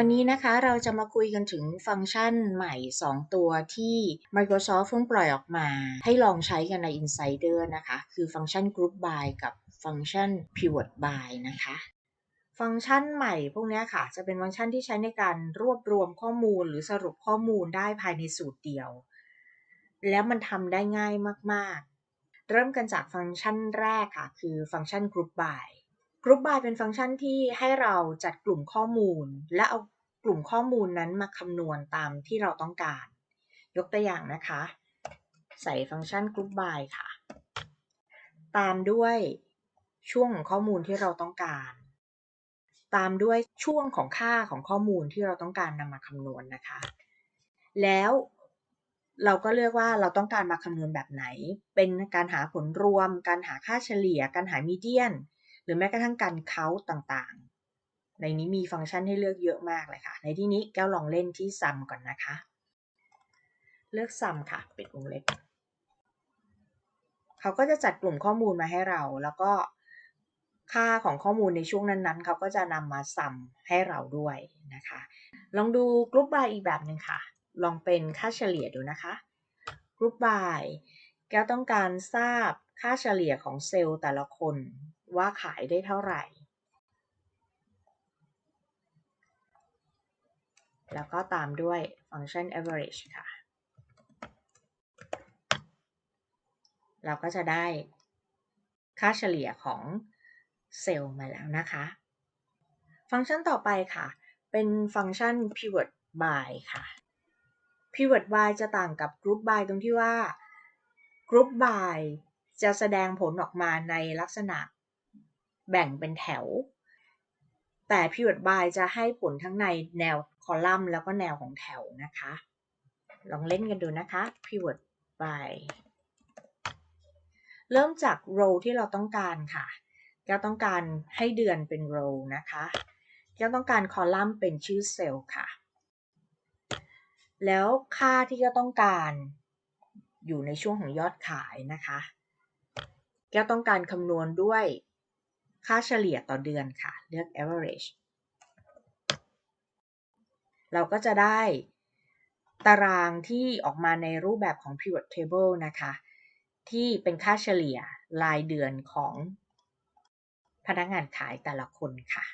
วันนี้นะคะเราจะมาคุยกันถึงฟังก์ชันใหม่ 2 ตัวที่ Microsoft เพิ่งปล่อยออกมา ให้ลองใช้กันใน Insider นะคะ คือฟังก์ชัน Group By กับฟังก์ชัน Pivot By นะคะ ฟังก์ชันใหม่พวกนี้ค่ะ จะเป็นฟังก์ชันที่ใช้ในการรวบรวมข้อมูลหรือสรุปข้อมูลได้ภายในสูตรเดียว แล้วมันทำได้ง่ายมาก ๆ เริ่มกันจากฟังก์ชันแรกค่ะ คือฟังก์ชัน Group By Group By เป็นฟังก์ชันที่ให้เราจัดกลุ่มข้อมูล และเอากลุ่มข้อมูลนั้นมาคำนวณตามที่เราต้องการ ยกตัวอย่างนะคะ ใส่ฟังก์ชัน Group By ค่ะ ตามด้วยช่วงของข้อมูลที่เราต้องการ ตามด้วยช่วงของค่าของข้อมูลที่เราต้องการนำมาคำนวณนะคะ แล้วเราก็เลือกว่าเราต้องการมาคำนวณแบบไหน เป็นการหาผลรวม การหาค่าเฉลี่ย การหามีเดียน รือแม้กระทั่งการเคาต่างๆ ในนี้มีฟังก์ชันให้เลือกเยอะมากเลยค่ะ ในที่นี้แก้วลองเล่นที่ sum ก่อนนะคะ เลือก sum ค่ะ ปิดวงเล็บ เขาก็จะจัดกลุ่มข้อมูลมาให้เรา แล้วก็ค่าของข้อมูลในช่วงนั้นๆ เขาก็จะนำมาซัมให้เราด้วยนะคะ ลองดูกรุ๊ปบายอีกแบบหนึ่งค่ะ ลองเป็นค่าเฉลี่ยดูนะคะกรุ๊ปบายแก้วต้องการทราบค่าเฉลี่ยของเซลล์แต่ละคน ว่าขายได้เท่าไหร่ แล้วก็ตามด้วยฟังก์ชัน average ค่ะ เราก็จะได้ค่าเฉลี่ยของเซลล์มาแล้วนะคะ ฟังก์ชันต่อไปค่ะ เป็นฟังก์ชัน pivot by ค่ะ pivot by จะต่างกับ group by ตรงที่ว่า group by จะแสดงผลออกมาในลักษณะ แบ่งเป็นแถว แต่ pivot by จะให้ผลทั้งในแนวคอลัมน์แล้วก็แนวของแถวนะคะ ลองเล่นกันดูนะคะ pivot by เริ่มจาก row ที่เราต้องการค่ะแก้วต้องการให้เดือนเป็น row นะคะแก้วต้องการคอลัมน์เป็นชื่อเซลล์ค่ะ แล้วค่าที่แก้วต้องการอยู่ในช่วงของยอดขายนะคะ แก้วต้องการคำนวณด้วย ค่าเฉลี่ยต่อเดือนค่ะ เลือก average เราก็จะได้ตารางที่ออกมาในรูปแบบของ pivot table นะคะ ที่เป็นค่าเฉลี่ยรายเดือนของพนักงานขายแต่ละคนค่ะ